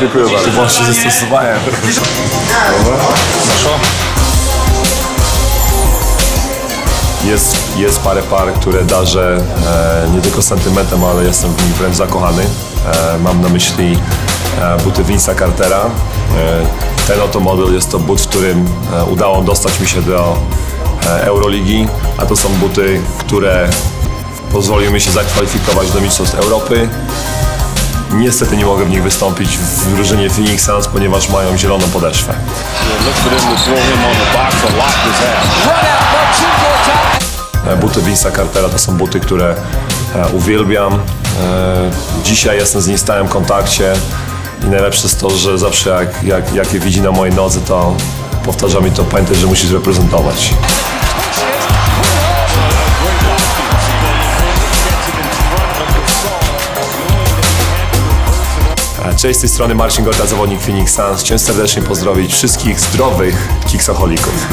Dziękuję bardzo. Właśnie zastosowałem. Jest, jest parę par, które darzę e, nie tylko sentymentem, ale jestem w nich wręcz zakochany. E, mam na myśli e, buty Vince'a Cartera. E, ten oto model jest to but, w którym e, udało dostać mi się do e, Euroligi, a to są buty, które pozwoliły mi się zakwalifikować do Mistrzostw Europy. Niestety nie mogę w nich wystąpić w drużynie Phoenix Suns, ponieważ mają zieloną podeszwę. E, Buty Vince'a Cartera to są buty, które e, uwielbiam. E, Dzisiaj jestem z nim w stałym kontakcie i najlepsze jest to, że zawsze jak, jak, jak je widzi na mojej nodze, to powtarza mi to, pamiętaj, że musisz reprezentować. Cześć, z tej strony Marcin Gorta, zawodnik Phoenix Suns. Chciałem serdecznie pozdrowić wszystkich zdrowych kiksoholików.